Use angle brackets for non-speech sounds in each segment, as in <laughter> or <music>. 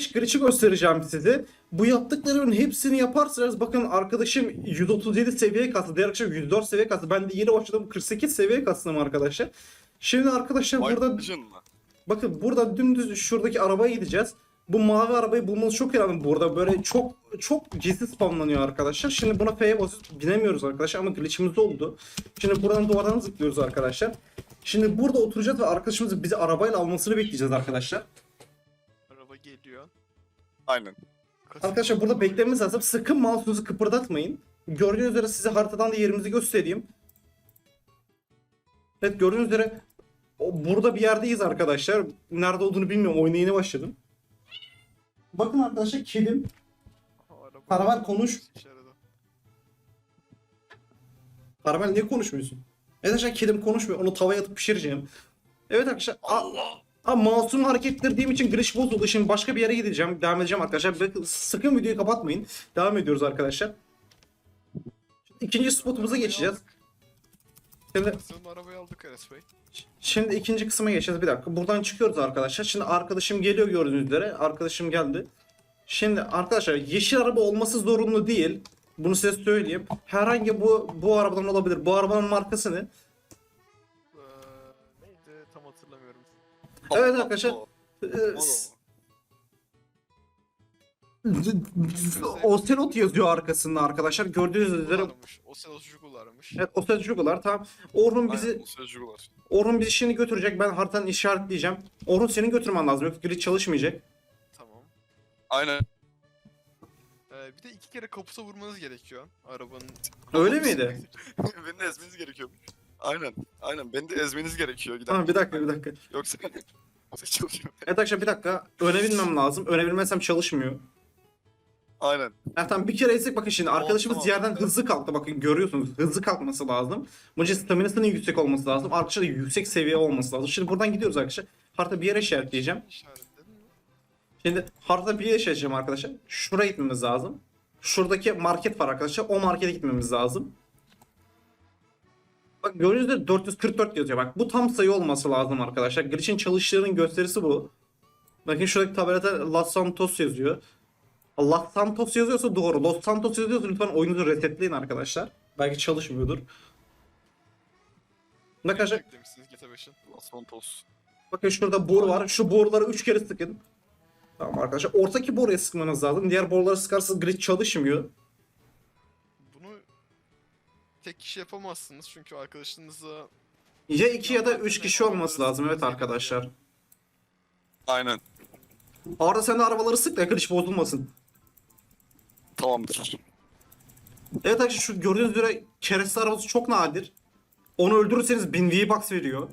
5 glitch'i göstereceğim size. Bu yaptıklarımın hepsini yaparsanız bakın arkadaşım 137 seviyeye kastı. Diğer arkadaşım 104 seviyeye kastı. Ben de yeni başladım 48 seviyeye kastım arkadaşlar. Şimdi arkadaşlar burada bakın burada dümdüz şuradaki arabaya gideceğiz. Bu mavi arabayı bulmanız çok önemli. Burada böyle çok çok gizli spamlanıyor arkadaşlar. Şimdi buna F'ye basıp binemiyoruz arkadaşlar ama glitch'imiz oldu. Şimdi buradan duvardan zıplıyoruz arkadaşlar. Şimdi burada oturacağız ve arkadaşımız bizi arabayla almasını bekleyeceğiz arkadaşlar. Aynen. Arkadaşlar burada beklememiz lazım. Sakın mouse'unuzu kıpırdatmayın. Gördüğünüz üzere size haritadan da yerimizi göstereyim. Evet gördüğünüz üzere o- burada bir yerdeyiz arkadaşlar. Nerede olduğunu bilmiyorum. Oyuna yeni başladım. Bakın arkadaşlar kedim. Karavan konuş. Karamel niye konuşmuyorsun? Evet arkadaşlar kedim konuşmuyor. Onu tavaya atıp pişireceğim. Evet arkadaşlar. Allah. Ha, mouse'umu hareket ettirdiğim için glitch bozuldu. Şimdi başka bir yere gideceğim. Devam edeceğim arkadaşlar. Bakın, Sakın videoyu kapatmayın. Devam ediyoruz arkadaşlar. İkinci spotumuza geçeceğiz. Şimdi, Kasım'ın arabayı aldık Enes Bey. şimdi ikinci kısma geçeceğiz. Bir dakika. Buradan çıkıyoruz arkadaşlar. Şimdi arkadaşım geliyor gördüğünüz üzere. Arkadaşım geldi. Şimdi arkadaşlar yeşil araba olması zorunlu değil. Bunu size söyleyeyim. Herhangi bu bu arabadan olabilir. Bu arabanın markası Evet arkadaşlar. Ee, Ocelot yazıyor arkasında arkadaşlar. Gördüğünüz üzere Jugular'mış. O sırada Jugular'mış. Evet Ocelot Jugular tamam. Orhun bizi. Orhun bizi şimdi götürecek. Ben haritanın işaretleyeceğim. Orhun senin götürmen lazım. Yoksa glitch çalışmayacak. Tamam. Aynen. Ee, bir de iki kere kapusa vurmanız gerekiyor arabanın. Öyle miydi? <laughs> Beni de ezmeniz gerekiyor. Aynen. Aynen. Beni de ezmeniz gerekiyor. Gider. Tamam bir dakika bir dakika. Yoksa <laughs> çalışıyor. Evet arkadaşlar bir dakika. Öne binmem lazım. Öne binmezsem çalışmıyor. Aynen. Yani tamam bir kere ezdik bakın şimdi arkadaşımız tamam. yerden hızlı kalktı bakın görüyorsunuz hızlı kalkması lazım. Bunun için staminasının yüksek olması lazım. Arkadaşlar da yüksek seviye olması lazım. Şimdi buradan gidiyoruz arkadaşlar. Harita bir yere işaretleyeceğim. Şimdi harita bir yere işaretleyeceğim arkadaşlar. Şuraya gitmemiz lazım. Şuradaki market var arkadaşlar. O markete gitmemiz lazım. Bak gördüğünüz üzere 444 yazıyor. Bak bu tam sayı olması lazım arkadaşlar. Glitch'in çalıştığının gösterisi bu. Bakın şuradaki tabelada Los Santos yazıyor. Los Santos yazıyorsa doğru. Los Santos yazıyorsa lütfen oyununuzu resetleyin arkadaşlar. Belki çalışmıyordur. Arkadaşlar Beklemişsiniz GTA 5'in. Los Santos. bakın şurada boru var. Şu boruları 3 kere sıkın. Tamam arkadaşlar. Ortaki boruya sıkmanız lazım. Diğer boruları sıkarsanız glitch çalışmıyor. Tek kişi yapamazsınız çünkü arkadaşınızla Ya 2 ya da 3 kişi olması lazım. Evet arkadaşlar. Aynen. Arda sen de arabaları sık da glitch bozulmasın. Tamamdır. Evet arkadaşlar şu gördüğünüz üzere kereste arabası çok nadir. Onu öldürürseniz 1000 V-Bucks veriyor.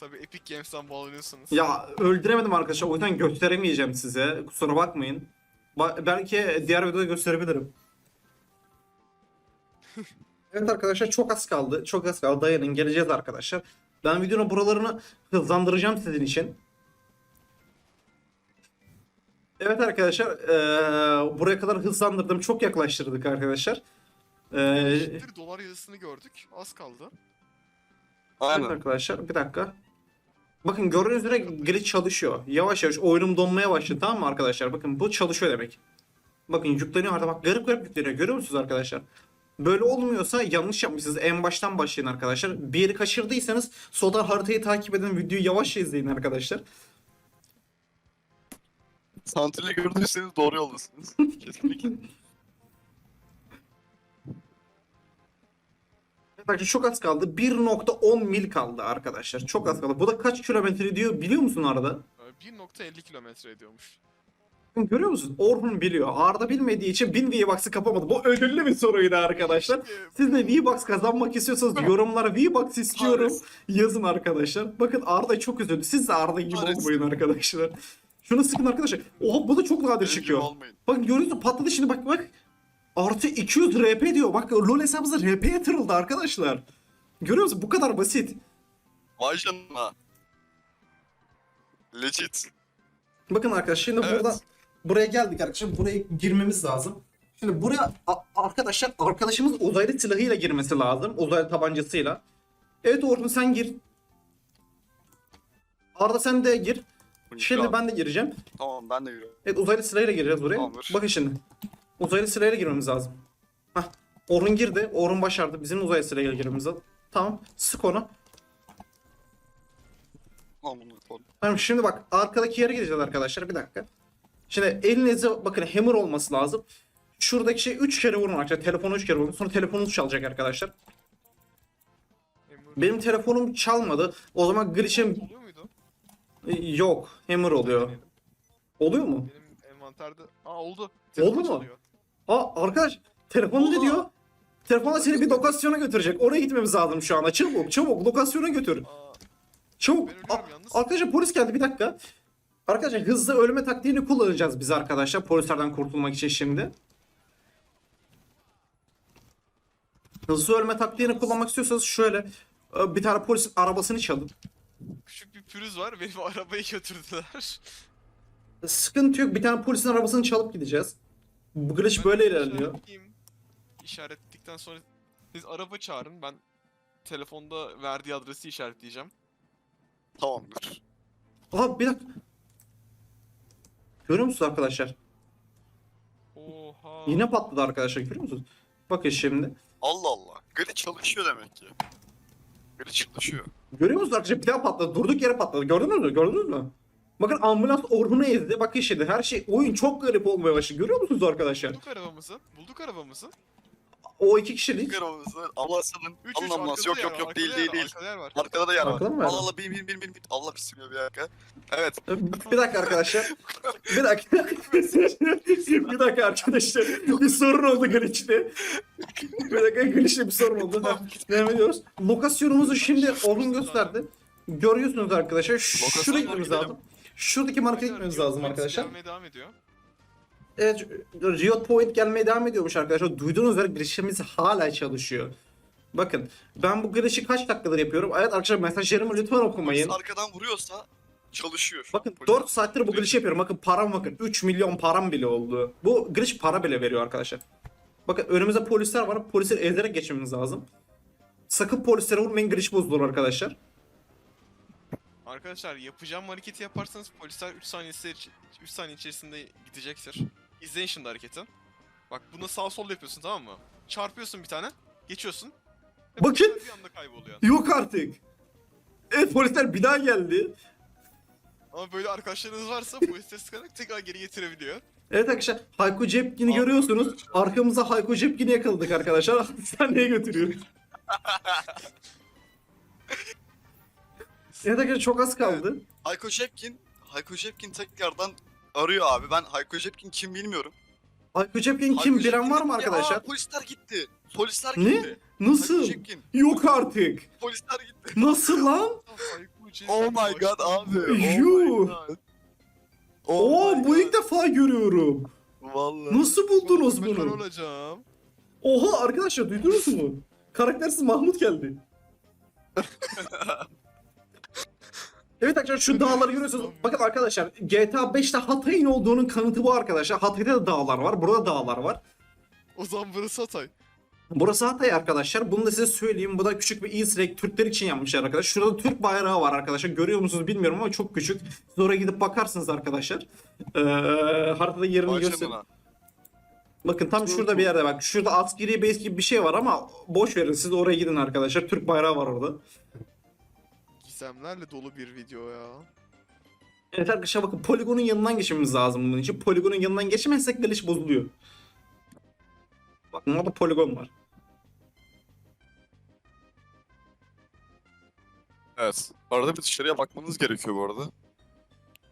tabii Epic Games'ten bağlanıyorsanız. Ya öldüremedim arkadaşlar. O yüzden gösteremeyeceğim size. Kusura bakmayın. Ba- belki diğer videoda gösterebilirim. Evet arkadaşlar çok az kaldı. Çok az kaldı. Dayanın geleceğiz arkadaşlar. Ben videonun buralarını hızlandıracağım sizin için. Evet arkadaşlar eee, buraya kadar hızlandırdım. Çok yaklaştırdık arkadaşlar. Eee, Bir dolar yazısını gördük. Az kaldı. Evet Aynen. arkadaşlar bir dakika. Bakın gördüğünüz üzere glitch çalışıyor. Yavaş yavaş oyunum donmaya başladı tamam mı arkadaşlar? Bakın bu çalışıyor demek. Bakın yükleniyor artık bak garip garip yükleniyor görüyor musunuz arkadaşlar? Böyle olmuyorsa yanlış yapmışsınız. En baştan başlayın arkadaşlar. Bir yeri kaçırdıysanız soldan haritayı takip edin. Videoyu yavaşça izleyin arkadaşlar. Santral'i gördüyseniz doğru yoldasınız. <laughs> Kesinlikle. Çok az kaldı. 1.10 mil kaldı arkadaşlar. Çok az kaldı. Bu da kaç kilometre diyor biliyor musun arada? Ee, 1.50 kilometre ediyormuş. Görüyor musun? Orhun biliyor. Arda bilmediği için 1000 V-Bucks'ı kapamadı. Bu ödüllü bir soruydu arkadaşlar. Siz de V-Bucks kazanmak istiyorsanız yorumlara V-Bucks istiyorum yazın arkadaşlar. Bakın Arda çok üzüldü. Siz de Arda gibi olmayın arkadaşlar. Şunu sıkın arkadaşlar. Oha bu da çok nadir çıkıyor. Bakın görüyor musun? Patladı şimdi bak bak. Artı 200 RP diyor. Bak LoL hesabımıza RP yatırıldı arkadaşlar. Görüyor musun? Bu kadar basit. Vay canına. Legit. Bakın arkadaşlar şimdi Evet. burada buraya geldik arkadaşlar. Buraya girmemiz lazım. Şimdi buraya arkadaşlar arkadaşımız uzaylı silahıyla girmesi lazım. Uzaylı tabancasıyla. Evet Orhun sen gir. Arda sen de gir. Şimdi ben de gireceğim. Tamam ben de yürüyorum. Evet uzaylı sırayla gireceğiz buraya. Tamamdır. Bakın şimdi. Uzaylı sırayla girmemiz lazım. Hah. Orun girdi. Orun başardı. Bizim uzaylı sırayla girmemiz lazım. Tamam. Sık onu. Tamam şimdi bak arkadaki yere gideceğiz arkadaşlar. Bir dakika. Şimdi elinize bakın hammer olması lazım. Şuradaki şey 3 kere vurun arkadaşlar. Telefonu 3 kere vurun. Sonra telefonunuz çalacak arkadaşlar. Benim telefonum çalmadı. O zaman glitch'im oluyor muydu? e, yok. Hammer oluyor. Oluyor mu? Benim envanterde... Aa oldu. Oldu mu? çalıyor. Aa arkadaş telefonu ne diyor? Telefona seni bir lokasyona götürecek. Oraya gitmemiz lazım şu anda. Çabuk çabuk lokasyona götür. Aa, Çabuk. Aa. Arkadaşlar polis geldi bir dakika. Arkadaşlar hızlı ölme taktiğini kullanacağız biz arkadaşlar polislerden kurtulmak için şimdi. Hızlı ölme taktiğini kullanmak istiyorsanız şöyle e, bir tane polisin arabasını çalın. Küçük bir pürüz var. Benim <laughs> arabayı götürdüler. Sıkıntı yok. Bir tane polisin arabasını çalıp gideceğiz. Bu glitch Ben böyle ilerliyor. İşaretledikten sonra siz araba çağırın. Ben telefonda verdiği adresi işaretleyeceğim. Tamamdır. Aha bir dakika. Görüyor musunuz arkadaşlar? Oha. Yine patladı arkadaşlar görüyor musunuz? Bakın şimdi. Allah Allah. Grid çalışıyor demek ki. Grid çalışıyor. Görüyor musunuz arkadaşlar? Bir daha patladı. Durduk yere patladı. Gördünüz mü? Gördünüz mü? Bakın ambulans Orhun'u ezdi. Bakın şimdi her şey oyun çok garip olmaya başladı. Görüyor musunuz arkadaşlar? Bulduk arabamızı. Bulduk arabamızı. O iki kişilik. 3 3 Ambulans. Yok yok yok değil değil değil. Arkada var. Da yer var. Arkada mı yer Allah var? Allah bin bin bin bin bin. Allah bismillah bir dakika. Evet. Bir dakika arkadaşlar. Bir dakika. <laughs> bir dakika arkadaşlar. Bir sorun oldu glitch'te. Bir dakika glitch'te bir sorun oldu. Devam ediyoruz. Lokasyonumuzu şimdi Orhun gösterdi. Görüyorsunuz arkadaşlar. Şuraya gitmemiz lazım. Şuradaki markete gitmemiz lazım arkadaşlar. Devam ediyor. Evet, Riot Point gelmeye devam ediyormuş arkadaşlar. Duyduğunuz üzere glitch'imiz hala çalışıyor. Bakın ben bu glitch'i kaç dakikadır yapıyorum. Evet arkadaşlar mesajlarımı lütfen okumayın. Polis arkadan vuruyorsa çalışıyor. Bakın Polis- 4 saattir bu glitch yapıyorum. Bakın param bakın. 3 milyon param bile oldu. Bu glitch para bile veriyor arkadaşlar. Bakın önümüzde polisler var. Polisleri ezerek geçmemiz lazım. Sakın polislere vurmayın glitch bozulur arkadaşlar. Arkadaşlar yapacağım hareketi yaparsanız polisler 3 saniye 3 saniye içerisinde gidecektir. İzleyin şimdi hareketi. Bak bunu sağ sol yapıyorsun tamam mı? Çarpıyorsun bir tane, geçiyorsun. ve Bakın! Bir anda kayboluyor. Yok artık. Evet polisler bir daha geldi. Ama böyle arkadaşlarınız varsa <laughs> polisler sıkarak tekrar geri getirebiliyor. Evet arkadaşlar Hayko Cepkin'i Abi, görüyorsunuz. arkadaşlar. Arkamıza Hayko Cepkin'i yakaladık arkadaşlar. Hastaneye <laughs> götürüyoruz. <laughs> evet arkadaşlar çok az kaldı. Hayko Şepkin. Hayko Şepkin tekrardan arıyor abi. Ben Hayko Şepkin kim bilmiyorum. Hayko Cepkin kim Hayko bilen var mı arkadaşlar? Aa, polisler gitti. Polisler Ne? gitti. Nasıl? Hayko. Yok artık. Polisler gitti. Nasıl <laughs> lan? Oh my god abi. Oh Yuh. my god. Oo my bu god. ilk defa görüyorum. Vallahi. Nasıl buldunuz Ben bunu? olacağım. Oha arkadaşlar duydunuz mu? Karaktersiz Mahmut geldi. <laughs> Evet arkadaşlar şu dağları görüyorsunuz. Bakın arkadaşlar GTA 5'te Hatay'ın olduğunun kanıtı bu arkadaşlar. Hatay'da da dağlar var. Burada dağlar var. O zaman burası Hatay. Burası Hatay arkadaşlar. Bunu da size söyleyeyim. Bu da küçük bir easter egg. Türkler için yapmışlar arkadaşlar. Şurada Türk bayrağı var arkadaşlar. Görüyor musunuz bilmiyorum ama çok küçük. Siz oraya gidip bakarsınız arkadaşlar. Ee, haritada yerini göster. Bakın tam şurada bir yerde bak. Şurada askeri base gibi bir şey var ama boş verin. Siz oraya gidin arkadaşlar. Türk bayrağı var orada. Gizemlerle dolu bir video ya. Evet arkadaşlar bakın poligonun yanından geçmemiz lazım bunun için. Poligonun yanından geçemezsek glitch bozuluyor. Bakın orada poligon var. Evet. Arada bir dışarıya bakmanız gerekiyor bu arada.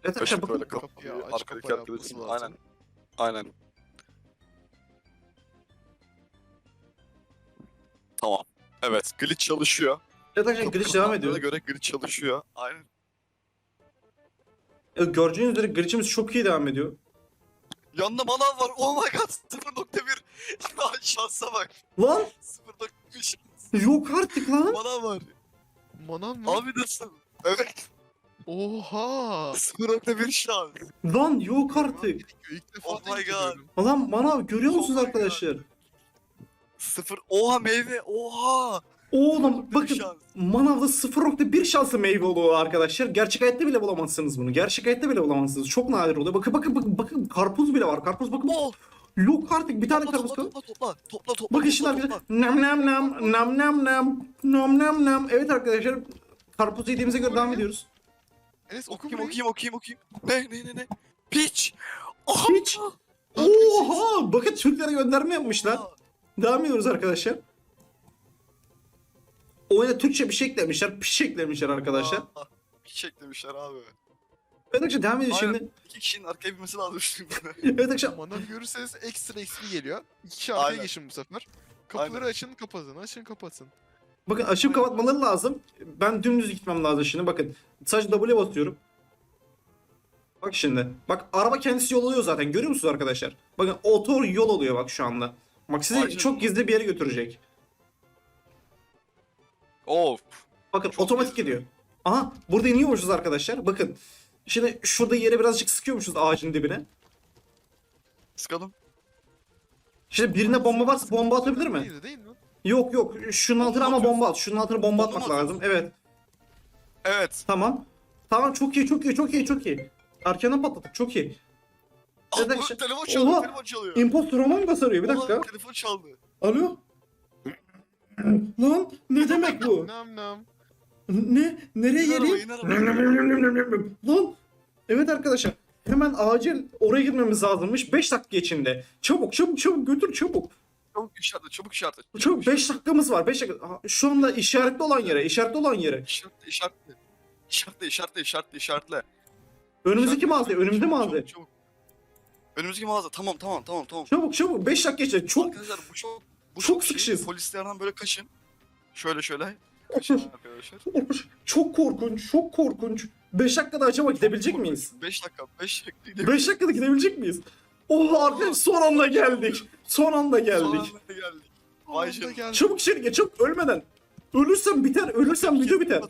Evet arkadaşlar bakın. böyle kapı, Kapıyı aç, arkadaki kapa arkadaşın. yapması lazım. Aynen. Aynen. Tamam. Evet, glitch çalışıyor. Evet arkadaşlar glitch devam ediyor. göre glitch çalışıyor. Aynen. Evet, Gördüğünüz üzere glitch'imiz çok iyi devam ediyor. Yanında manav var. Oh my god. 0.1. Lan <laughs> Şansa bak. Lan 0.1 yok artık lan. manav var. Manav mı? Abi nasıl? Evet. Oha! 0.1 şans. Lan yok artık. İlk defa Oh my god. geliyorum. Lan manav görüyor Oh musunuz my God. arkadaşlar? Sıfır. Oha meyve. Oha. Oğlum bakın şans. manavda 0.1 şansı meyve oluyor arkadaşlar. Gerçek hayatta bile bulamazsınız bunu. Gerçek hayatta bile bulamazsınız. Çok nadir oluyor. Bakın bakın bakın bakın karpuz bile var. Karpuz bakın. Oh! Yok artık bir tane Topla karpuz topla kaldı. topla topla topla topla. Bakın şimdi arkadaşlar. Nam nam nam nam nam nam nam nam nam. Evet arkadaşlar karpuz yediğimize göre devam ediyoruz. Enes oku Okuyayım okuyayım okuyayım okuyayım. Ne ne ne ne? Piç! Oh! Hiç. Oha! Bakın Türklere gönderme yapmışlar. Devam ediyoruz arkadaşlar. Oyuna Türkçe bir şey eklemişler. Piş eklemişler arkadaşlar. Aa, Piç eklemişler abi. Evet arkadaşlar devam Aynen. şimdi. İki kişinin arkaya binmesi lazım şimdi. Evet arkadaşlar. Manav görürseniz ekstra XP geliyor. İki kişi arkaya Aynen. geçin bu sefer. Kapıları açın kapatın açın kapatın. Bakın açıp kapatmaları lazım. Ben dümdüz gitmem lazım şimdi. Bakın sadece W basıyorum. Bak şimdi. Bak araba kendisi yol alıyor zaten. Görüyor musunuz arkadaşlar? Bakın oto yol oluyor bak şu anda. Bak sizi Vay çok gizli bir yere götürecek. Of. Bakın Çok otomatik gidiyor. Aha burada iniyormuşuz arkadaşlar. Bakın. Şimdi şurada yere birazcık sıkıyormuşuz ağacın dibine. Sıkalım. Şimdi birine bomba varsa bomba atabilir mi? Değil, değil mi? Yok yok. Şunun altına ama bomba at. Şunun altına bomba atmak mı lazım. Evet. Evet. Tamam. Tamam çok iyi çok iyi çok iyi çok iyi. Arkadan patladık çok iyi. Bu işte- telefon çalıyor, Oha! telefon çalıyor. Imposter roman basarıyor bir dakika. Oha, telefon çaldı. Alo? Lan ne demek bu? <laughs> Nam nam. Ne? Nereye araba. Lan evet arkadaşlar hemen acil oraya girmemiz lazımmış 5 dakika içinde. Çabuk çabuk çabuk götür çabuk. Çabuk işaretle, çabuk işaretle. Çabuk 5 dakikamız var 5 dakika. Aha, Şu anda işaretli olan yere işaretli olan yere. İşaretle, işaretle. İşaretle, işaretle, işaretle, işaretle. Önümüzdeki İşaretle, mağaza önümüzde çabuk, mağaza. çabuk, çabuk. Önümüzdeki mağaza. Tamam, tamam, tamam, tamam. Çabuk çabuk 5 dakika içinde çok Arkadaşlar bu çok bu çok çok, şey. sıkışız. Polislerden böyle kaçın. Şöyle şöyle. Kaçın <laughs> arkadaşlar. çok korkunç çok korkunç. 5 dakikada acaba gidebilecek miyiz? 5 dakika, 5 dakika. 5 dakikada gidebilecek miyiz? Oha arkadaş son anda geldik. Son anda Son geldik. anda geldik. Vay canına. Çabuk içeri geç çabuk ölmeden. Ölürsem biter ölürsem video biter.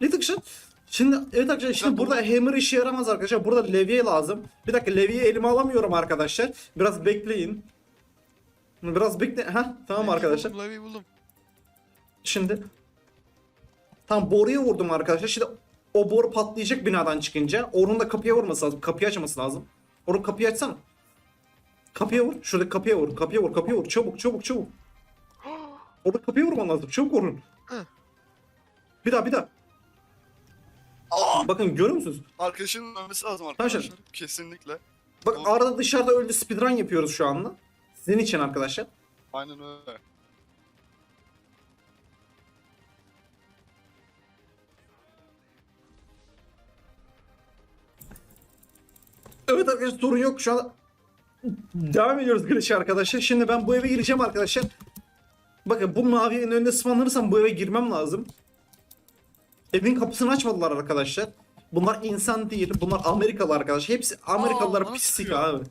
Ne tıkışın? Şimdi evet arkadaşlar şimdi Ben burada hammer işe yaramaz arkadaşlar. Burada levye lazım. Bir dakika levyeyi elime alamıyorum arkadaşlar. Biraz bekleyin. Biraz bekle. Ha tamam Levi'yi arkadaşlar. Buldum, Levi'yi buldum. Şimdi tam boruya vurdum arkadaşlar. Şimdi o boru patlayacak binadan çıkınca. Orun da kapıya vurması lazım. Kapıyı açması lazım. Orun kapıyı açsana. Kapıya vur. Şurada kapıya vur. Kapıya vur. Kapıya vur. Çabuk çabuk çabuk. <gasps> Orada kapıya vurman lazım. Çabuk. Hı. Bir daha bir daha. Aa! Bakın görüyor musunuz? Arkadaşının ölmesi lazım Arkadaşlar. arkadaşlar. Kesinlikle. Bak Doğru. arada dışarıda öldü speedrun yapıyoruz şu anda. Sizin için arkadaşlar. Aynen öyle. Evet arkadaşlar sorun yok şu an. Devam ediyoruz girişe arkadaşlar. Şimdi ben bu eve gireceğim arkadaşlar. Bakın bu mavi evin önünde spawnlanırsam bu eve girmem lazım. Evin kapısını açmadılar arkadaşlar. Bunlar insan değil. Bunlar Amerikalı arkadaşlar. Hepsi Amerikalılar pislik abi.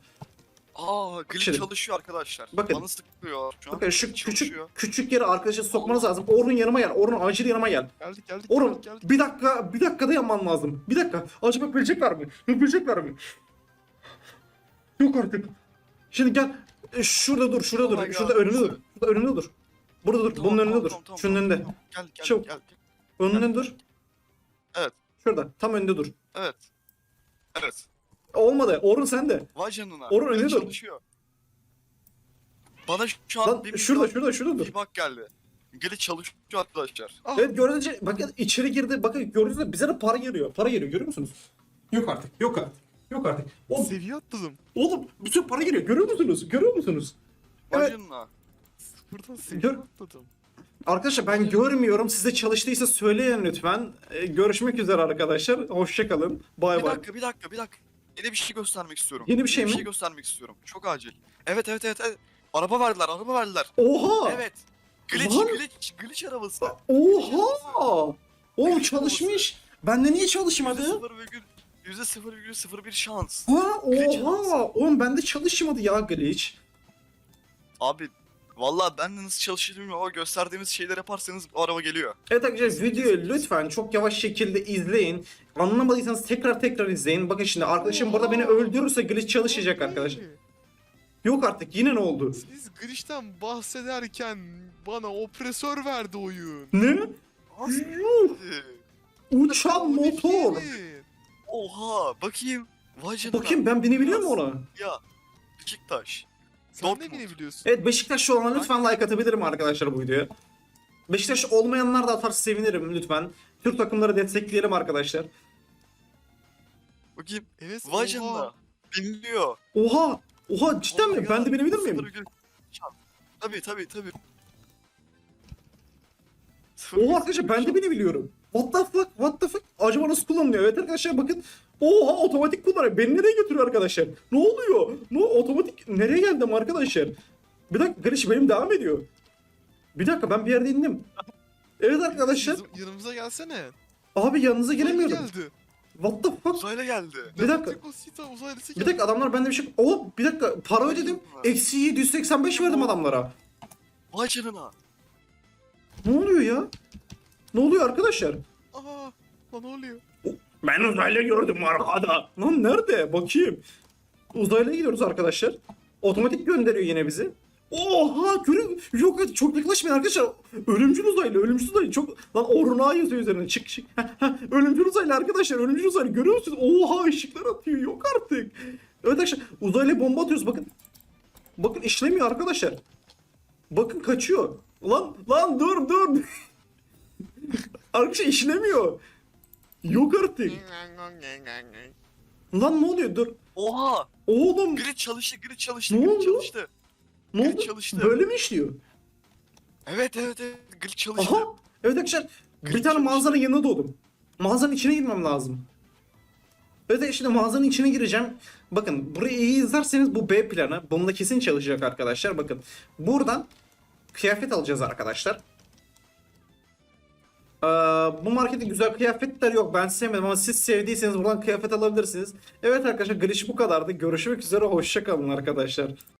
Aa, glitch çalışıyor arkadaşlar. Bakın. Bana sıkıyor şu an. Bakın şu küçük çalışıyor. küçük yere arkadaşa sokmanız lazım. Orhun yanıma gel. Orhun acil yanıma gel. Geldik geldik Orhun geldik geldik. bir dakika bir dakikada yanman lazım. Bir dakika. Acaba yapabilecekler mi? Yapabilecekler mi? Yok artık. Şimdi gel. E, Şurada dur, şurada Oh dur. God. Şurada önünde dur. Şurada önünde dur. Burada dur. Tamam, Bunun önünde tamam, dur. tamam, tamam, Şunun tamam, önünde. tamam. Gel gel Çabuk. gel. Önünde dur. Evet. Şurada. Tam önünde dur. Evet. Evet. Olmadı. Orun sende. Vay canına. Glitch önünde dur. çalışıyor. Bana şu an Lan bir şurada, şurada, şurada dur. bir bak geldi. Glitch çalışıyor arkadaşlar. Ah, Evet gördüğünüz bakın içeri girdi. Bakın gördüğünüz gibi bize de para geliyor. Para geliyor görüyor musunuz? Yok artık. Yok artık. Yok artık. Oğlum, Seviye atladım. oğlum bütün para geliyor. Görüyor musunuz? Görüyor musunuz? Vay Evet. canına. Buradan seviye Gör- atladım. Arkadaşlar ben görmüyorum. Size çalıştıysa söyleyin lütfen. Ee, görüşmek üzere arkadaşlar. Hoşçakalın. Bay Bir bay. dakika bir dakika bir dakika. Yeni bir şey göstermek istiyorum. Yeni bir şey bir mi? şey göstermek istiyorum. Çok acil. Evet evet evet evet. Araba verdiler araba verdiler. Oha! Evet. Glitch Lan! glitch glitch arabası. Oha! Oğlum çalışmış. Bende niye çalışmadı? Yüzde sıfır virgül sıfır bir şans. Ha Glitch oha! Oğlum bende çalışmadı ya glitch. Abi Vallahi ben de nasıl çalıştığını bilmiyorum ama gösterdiğimiz şeyler yaparsanız o araba geliyor. Evet arkadaşlar videoyu lütfen çok yavaş şekilde izleyin. Anlamadıysanız tekrar tekrar izleyin. Bakın şimdi arkadaşım burada beni öldürürse glitch çalışacak arkadaşlar. Yok artık yine ne oldu? Siz Glitch'ten bahsederken bana opresör verdi oyun. Ne? Yuh! Uçan motor. Oha bakayım. Vay canına. Bakayım ben binebiliyor mu ona? Ya. Beşiktaş. Sen Dortmund. ne bilebiliyorsun? Evet Beşiktaşlı olan lütfen like atabilirim arkadaşlar bu videoya. Beşiktaş olmayanlar da atar sevinirim lütfen. Türk takımları destekleyelim arkadaşlar. Bakayım. Evet. Canına. Biniliyor. Oha! Oha cidden mi? Ben de binebilir miyim? Tabii tabii tabii. Oha arkadaşlar ben de binebiliyorum. What the fuck? What the fuck? Acaba nasıl kullanılıyor? Evet arkadaşlar bakın. Oha otomatik kullanıyor. Beni nereye götürüyor arkadaşlar? Ne oluyor? Ne otomatik nereye geldim arkadaşlar? Bir dakika Gariş benim devam ediyor. Bir dakika ben bir yerde indim. Evet arkadaşlar. Yanımıza- Yanımıza gelsene. Abi yanınıza Uzaylı gelemiyorum. geldi. What the fuck? Uzaylı geldi. Bir dakika. Bir dakika adamlar bende bir şey... Oh bir dakika para ödedim. Eksi 785 verdim adamlara. Vay canına. Ne oluyor ya? Ne oluyor arkadaşlar? Aa, lan ne oluyor? Ben uzaylı gördüm arkada. Lan nerede? Bakayım. Uzaylıya gidiyoruz arkadaşlar. Otomatik gönderiyor yine bizi. Oha görün yok evet, çok yaklaşmayın arkadaşlar. Ölümcül uzaylı, ölümcül uzaylı çok lan oruna yazıyor üzerine. Çık çık. Ölümcül uzaylı arkadaşlar, ölümcül uzaylı görüyor musunuz? Oha ışıklar atıyor. Yok artık. Evet arkadaşlar uzaylıya bomba atıyoruz bakın. Bakın işlemiyor arkadaşlar. Bakın kaçıyor. Lan lan dur dur. <laughs> arkadaşlar işlemiyor. Yok artık. Lan ne oluyor? Dur. Oha. Oğlum Grid çalıştı, grid çalıştı, Ne grid oldu? çalıştı. ne grid oldu? çalıştı. Böyle mi işliyor? Evet evet evet. Grid çalıştı. Aha. Evet arkadaşlar bir Grid tane çalıştı. mağazanın yanına doğdum. Mağazanın içine girmem lazım. Evet şimdi mağazanın içine gireceğim. Bakın burayı iyi izlerseniz bu B planı. Bunda kesin çalışacak arkadaşlar. Bakın buradan kıyafet alacağız arkadaşlar. Ee, bu markette güzel kıyafetler yok. Ben sevmedim ama siz sevdiyseniz buradan kıyafet alabilirsiniz. Evet arkadaşlar giriş bu kadardı. Görüşmek üzere. Hoşçakalın arkadaşlar.